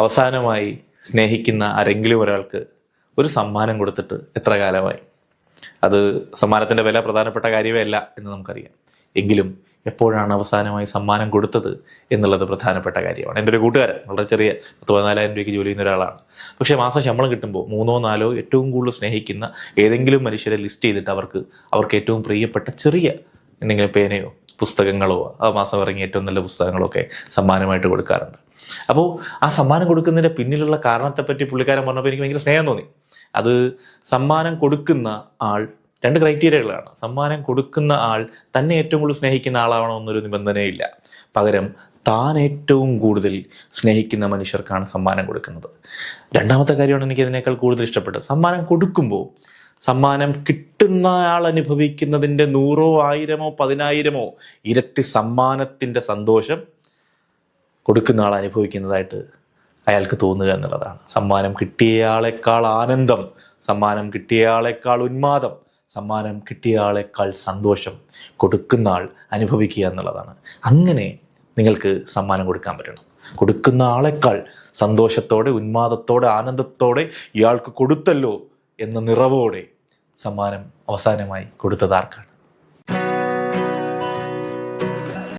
അവസാനമായി സ്നേഹിക്കുന്ന ആരെങ്കിലും ഒരാൾക്ക് ഒരു സമ്മാനം കൊടുത്തിട്ട് എത്ര കാലമായി? അത് സമ്മാനത്തിന്റെ വില പ്രധാനപ്പെട്ട കാര്യമേ അല്ല എന്ന് നമുക്കറിയാം. എങ്കിലും എപ്പോഴാണ് അവസാനമായി സമ്മാനം കൊടുത്തത് എന്നുള്ളത് പ്രധാനപ്പെട്ട കാര്യമാണ്. എന്റെ ഒരു കൂട്ടുകാരൻ വളരെ ചെറിയ പത്ത് പതിനാലായിരം രൂപയ്ക്ക് ജോലി ചെയ്യുന്ന ഒരാളാണ്. പക്ഷേ മാസം ശമ്പളം കിട്ടുമ്പോൾ മൂന്നോ നാലോ ഏറ്റവും കൂടുതൽ സ്നേഹിക്കുന്ന ഏതെങ്കിലും മനുഷ്യരെ ലിസ്റ്റ് ചെയ്തിട്ട് അവർക്ക് അവർക്ക് ഏറ്റവും പ്രിയപ്പെട്ട ചെറിയ എന്തെങ്കിലും പേനയോ പുസ്തകങ്ങളോ ആ മാസം ഇറങ്ങിയ ഏറ്റവും നല്ല പുസ്തകങ്ങളോ ഒക്കെ സമ്മാനമായിട്ട് കൊടുക്കാറുണ്ട്. അപ്പോൾ ആ സമ്മാനം കൊടുക്കുന്നതിന്റെ പിന്നിലുള്ള കാരണത്തെപ്പറ്റി പുള്ളിക്കാരൻ പറഞ്ഞപ്പോൾ എനിക്ക് ഭയങ്കര സ്നേഹം തോന്നി. അത് സമ്മാനം കൊടുക്കുന്ന ആൾ രണ്ട് ക്രൈറ്റീരിയകളാണ്. സമ്മാനം കൊടുക്കുന്ന ആൾ തന്നെ ഏറ്റവും കൂടുതൽ സ്നേഹിക്കുന്ന ആളാവണമെന്നൊരു നിബന്ധനയില്ല. പകരം താൻ ഏറ്റവും കൂടുതൽ സ്നേഹിക്കുന്ന മനുഷ്യർക്കാണ് സമ്മാനം കൊടുക്കുന്നത്. രണ്ടാമത്തെ കാര്യമാണ് എനിക്ക് ഇതിനേക്കാൾ കൂടുതൽ ഇഷ്ടപ്പെട്ടത്. സമ്മാനം കൊടുക്കുമ്പോൾ സമ്മാനം കിട്ടുന്ന ആൾ അനുഭവിക്കുന്നതിന്റെ നൂറോ ആയിരമോ പതിനായിരമോ ഇരട്ടി സമ്മാനത്തിന്റെ സന്തോഷം കൊടുക്കുന്ന ആൾ അനുഭവിക്കുന്നതായിട്ട് അയാൾക്ക് തോന്നുക എന്നുള്ളതാണ്. സമ്മാനം കിട്ടിയയാളെക്കാൾ ആനന്ദം സമ്മാനം കിട്ടിയയാളെക്കാൾ ഉന്മാദം സമ്മാനം കിട്ടിയയാളെക്കാൾ സന്തോഷം കൊടുക്കുന്ന ആൾ അനുഭവിക്കുക എന്നുള്ളതാണ്. അങ്ങനെ നിങ്ങൾക്ക് സമ്മാനം കൊടുക്കാൻ പറ്റണം. കൊടുക്കുന്ന ആളെക്കാൾ സന്തോഷത്തോടെ ഉന്മാദത്തോടെ ആനന്ദത്തോടെ ഇയാൾക്ക് കൊടുത്തല്ലോ എന്ന നിറവോടെ സമ്മാനം അവസാനമായി കൊടുത്തത് ആർക്കാണ്?